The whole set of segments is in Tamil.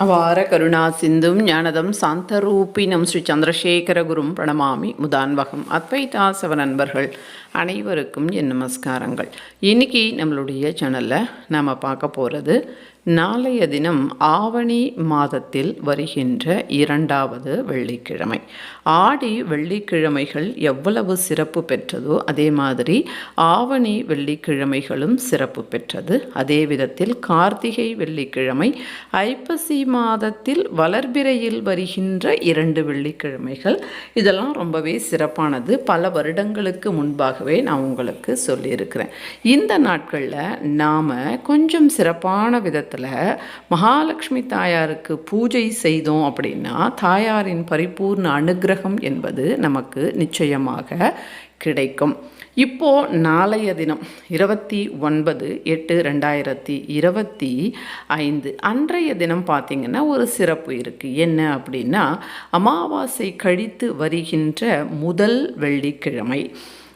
அவார கருணா சிந்தும் ஞானதம் சாந்தரூபினம் ஸ்ரீ சந்திரசேகரகுரும் பிரணமாமி முதான்வகம் அத்வைதாசவ நண்பர்கள் அனைவருக்கும் என் நமஸ்காரங்கள். இன்னைக்கு நம்மளுடைய சேனலில் நாம் பார்க்க போகிறது நாளைய தினம் ஆவணி மாதத்தில் வருகின்ற இரண்டாவது வெள்ளிக்கிழமை. ஆடி வெள்ளிக்கிழமைகள் எவ்வளவு சிறப்பு பெற்றதோ அதே மாதிரி ஆவணி வெள்ளிக்கிழமைகளும் சிறப்பு பெற்றது. அதே விதத்தில் கார்த்திகை வெள்ளிக்கிழமை ஐப்பசி மாதத்தில் வளர்பிறையில் வருகின்ற இரண்டு வெள்ளிக்கிழமைகள். இதெல்லாம் ரொம்பவே சிறப்பானது. பல வருடங்களுக்கு முன்பாகவே நான் உங்களுக்கு சொல்லியிருக்கிறேன். இந்த நாட்களில் நாம் கொஞ்சம் சிறப்பான விதத்தில் மகாலட்சுமி தாயாருக்கு பூஜை செய்தோம் அப்படின்னா தாயாரின் பரிபூர்ண அனுகிரகம் என்பது நமக்கு நிச்சயமாக கிடைக்கும். இப்போ நாளைய தினம் இருபத்தி ஒன்பது எட்டு ரெண்டாயிரத்தி இருபத்தி ஐந்து அன்றைய தினம் பார்த்திங்கன்னா ஒரு சிறப்பு இருக்குது என்ன அப்படின்னா அமாவாசை கழித்து வருகின்ற முதல் வெள்ளிக்கிழமை.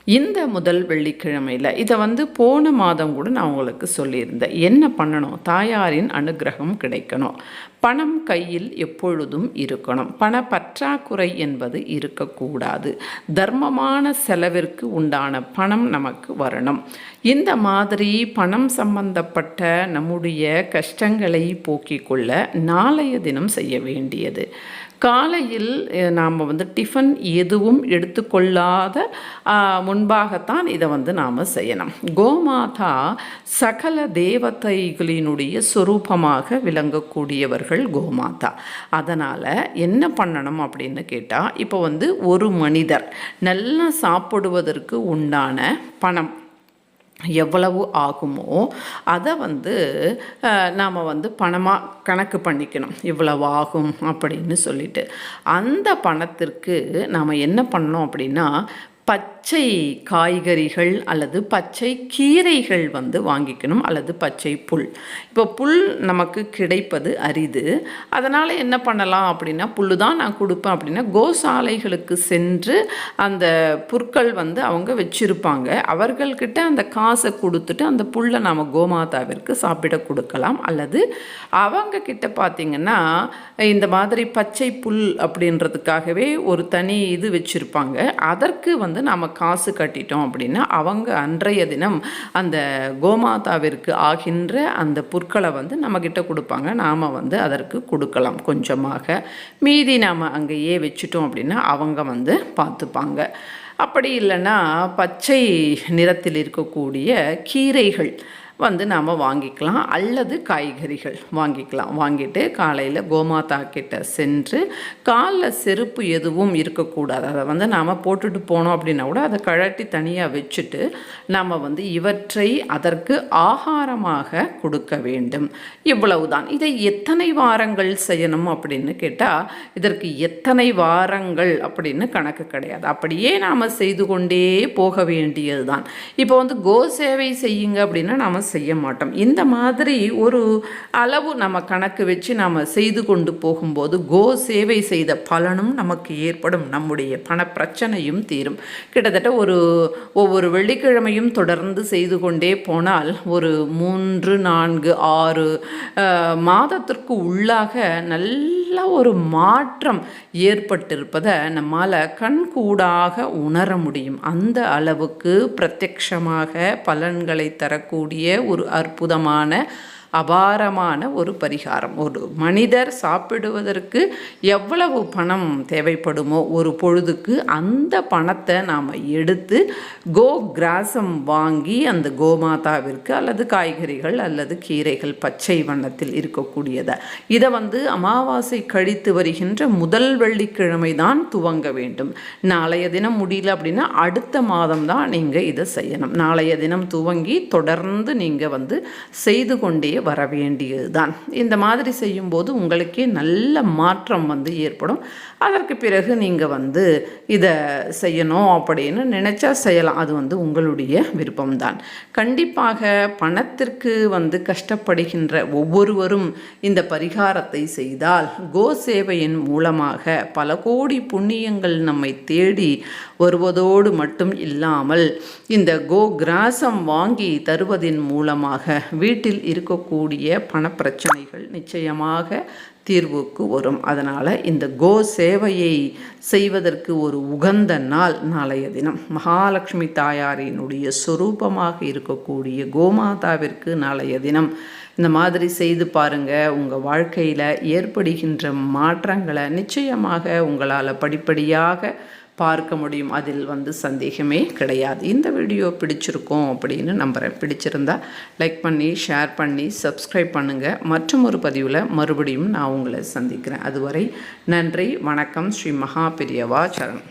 இந்த முதல் வெள்ளிக்கிழமையில் இதை வந்து போன மாதம் கூட நான் உங்களுக்கு சொல்லியிருந்தேன். என்ன பண்ணணும்? தாயாரின் அனுகிரகம் கிடைக்கணும். பணம் கையில் எப்பொழுதும் இருக்கணும். பண பற்றாக்குறை என்பது இருக்கக்கூடாது. தர்மமான செலவிற்கு உண்டான பணம் நமக்கு வரணும். இந்த மாதிரி பணம் சம்பந்தப்பட்ட நம்முடைய கஷ்டங்களை போக்கிக் கொள்ள நாளைய தினம் செய்ய வேண்டியது. காலையில் நாம் வந்து டிஃபன் எதுவும் எடுத்துக்கொள்ளாத முன்பாகத்தான் இதை வந்து நாம் செய்யணும். கோமாதா சகல தேவதைகளினுடைய சொரூபமாக விளங்கக்கூடியவர்கள் கோமாதா. அதனால் என்ன பண்ணணும் அப்படின்னு கேட்டால் இப்போ வந்து ஒரு மனிதர் நல்லா சாப்பிடுவதற்கு உண்டான பணம் எவ்வளவு ஆகுமோ அதை வந்து நாம் வந்து பணமாக கணக்கு பண்ணிக்கணும். இவ்வளவு ஆகும் அப்படின்னு சொல்லிட்டு. அந்த பணத்திற்கு நாம் என்ன பண்ணோம் அப்படின்னா பச்சை காய்கறிகள் அல்லது பச்சை கீரைகள் வந்து வாங்கிக்கணும் அல்லது பச்சை புல். இப்போ புல் நமக்கு கிடைப்பது அரிது. அதனால் என்ன பண்ணலாம் அப்படின்னா புல் தான் நான் கொடுப்பேன் அப்படின்னா கோசாலைகளுக்கு சென்று அந்த புற்கள் வந்து அவங்க வச்சுருப்பாங்க. அவர்கள்கிட்ட அந்த காசை கொடுத்துட்டு அந்த புல்லை நாம் கோமாதாவிற்கு சாப்பிட கொடுக்கலாம். அல்லது அவங்க கிட்ட பார்த்திங்கன்னா இந்த மாதிரி பச்சை புல் அப்படின்றதுக்காகவே ஒரு தனி இது வச்சுருப்பாங்க. அதற்கு வந்து வந்து நாம் காசு கட்டிட்டோம் அப்படின்னா அவங்க அன்றைய தினம் அந்த கோமாதாவிற்கு ஆகின்ற அந்த புற்களை வந்து நம்மக்கிட்ட கொடுப்பாங்க. நாம் வந்து அதற்கு கொடுக்கலாம் கொஞ்சமாக. மீதி நாம் அங்கேயே வச்சுட்டோம் அப்படின்னா அவங்க வந்து பார்த்துப்பாங்க. அப்படி இல்லைன்னா பச்சை நிறத்தில் இருக்கக்கூடிய கீரைகள் வந்து நாம் வாங்கிக்கலாம். அல்லது காய்கறிகள் வாங்கிக்கலாம். வாங்கிட்டு காலையில் கோமாதா கிட்ட சென்று காலில் செருப்பு எதுவும் இருக்கக்கூடாது. அதை வந்து நாம் போட்டுட்டு போனோம் அப்படின்னா கூட அதை கழட்டி தனியாக வச்சுட்டு நாம் வந்து இவற்றை அதற்கு ஆகாரமாக கொடுக்க வேண்டும். இவ்வளவுதான். இதை எத்தனை வாரங்கள் செய்யணும் அப்படின்னு கேட்டால் இதற்கு எத்தனை வாரங்கள் அப்படின்னு கணக்கு கிடையாது. அப்படியே நாம் செய்து கொண்டே போக வேண்டியது தான் இப்போ வந்து கோ சேவை செய்யுங்க அப்படின்னா நாம் செய்ய மாட்டோம் இந்த மாதிரி ஒரு அளவு நம்ம கணக்கு வச்சு நாம் செய்து கொண்டு போகும்போது கோ சேவை செய்த பலனும் நமக்கு ஏற்படும். நம்முடைய பண பிரச்சனையும் தீரும். கிட்டத்தட்ட ஒரு ஒவ்வொரு வெள்ளிக்கிழமையும் தொடர்ந்து செய்து கொண்டே போனால் ஒரு மூன்று நான்கு ஆறு மாதத்திற்கு உள்ளாக நல்ல ஒரு மாற்றம் ஏற்பட்டிருப்பதை நம்மால் கண்கூடாக உணர முடியும். அந்த அளவுக்கு பிரத்யக்ஷமாக பலன்களை தரக்கூடிய ஒரு அற்புதமான அபாரமான ஒரு பரிகாரம். ஒரு மனிதர் சாப்பிடுவதற்கு எவ்வளவு பணம் தேவைப்படுமோ ஒரு பொழுதுக்கு அந்த பணத்தை நாம் எடுத்து கோ கிராசம் வாங்கி அந்த கோமாதாவிற்கு அல்லது காய்கறிகள் அல்லது கீரைகள் பச்சை வண்ணத்தில் இருக்கக்கூடியதை. இதை வந்து அமாவாசை கழித்து வருகின்ற முதல் வெள்ளிக்கிழமை தான் துவங்க வேண்டும். நாளைய தினம் முடியல அப்படின்னா அடுத்த மாதம் தான் நீங்கள் இதை செய்யணும். நாளைய தினம் துவங்கி தொடர்ந்து நீங்கள் வந்து செய்து கொண்டே வர வேண்டியது தான் இந்த மாதிரி செய்யும்போது உங்களுக்கே நல்ல மாற்றம் வந்து ஏற்படும். அதற்கு பிறகு நீங்கள் வந்து இதை செய்யணும் அப்படின்னு நினச்சா செய்யலாம். அது வந்து உங்களுடைய விருப்பம்தான். கண்டிப்பாக பணத்திற்கு வந்து கஷ்டப்படுகின்ற ஒவ்வொருவரும் இந்த பரிகாரத்தை செய்தால் கோ சேவையின் மூலமாக பல கோடி புண்ணியங்கள் நம்மை தேடி வருவதோடு மட்டும் இல்லாமல் இந்த கோ கிராசம் வாங்கி தருவதின் மூலமாக வீட்டில் இருக்கக்கூடிய கூடிய பணப்பிரச்சனைகள் நிச்சயமாக தீர்வுக்கு வரும். அதனால் இந்த கோ சேவையை செய்வதற்கு ஒரு உகந்த நாள் நாளைய தினம். மகாலட்சுமி தாயாரினுடைய சொரூபமாக இருக்கக்கூடிய கோமாதாவிற்கு நாளைய தினம். இந்த மாதிரி செய்து பாருங்கள் உங்கள் வாழ்க்கையில் ஏற்படுகின்ற மாற்றங்களை நிச்சயமாக உங்களால் படிப்படியாக பார்க்க முடியும். அதில் வந்து சந்தேகமே கிடையாது. இந்த வீடியோ பிடிச்சிருக்கோம் அப்படின்னு நம்புகிறேன் பிடிச்சிருந்தா லைக் பண்ணி ஷேர் பண்ணி சப்ஸ்கிரைப் பண்ணுங்கள் மற்றும் ஒரு பதிவில் மறுபடியும் நான் உங்களை சந்திக்கிறேன். அதுவரை நன்றி வணக்கம். ஸ்ரீ மகா பெரியவா சரண்.